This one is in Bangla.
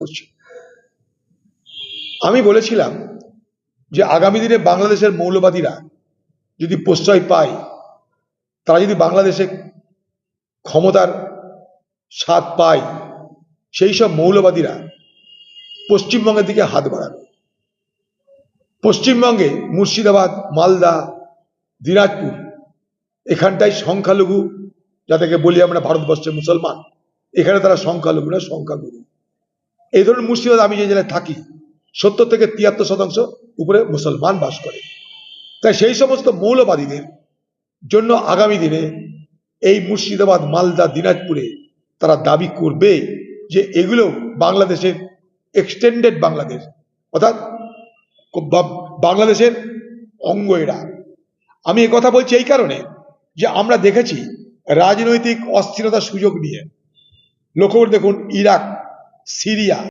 করছে। আমি বলেছিলাম যে আগামী দিনে বাংলাদেশের মৌলবাদীরা যদি প্রশ্রয় পায়, তারা যদি বাংলাদেশে ক্ষমতার স্বাদ পায়, সেই সব মৌলবাদীরা পশ্চিমবঙ্গের দিকে হাত বাড়াবে। পশ্চিমবঙ্গে মুর্শিদাবাদ, মালদা, দিনাজপুর, এখানটায় সংখ্যালঘু, যাদেরকে বলি আমরা ভারতবর্ষের মুসলমান, এখানে তারা সংখ্যালঘু না সংখ্যাগুরু। এই ধরনের মুর্শিদাবাদ আমি যে জেলায় থাকি, সত্তর থেকে তিয়াত্তর শতাংশ উপরে মুসলমান বাস করে। তাই সেই সমস্ত মৌলবাদীদের জন্য আগামী দিনে এই মুর্শিদাবাদ, মালদা, দিনাজপুরে তারা দাবি করবে যে এগুলো বাংলাদেশের এক্সটেন্ডেড বাংলাদেশ, অর্থাৎ বাংলাদেশের অঙ্গ এরা। আমি কথা বলছি এই কারণে যে আমরা দেখেছি রাজনৈতিক অস্থিরতার সুযোগ নিয়ে। লক্ষ্য দেখুন, ইরাক সিরিয়া।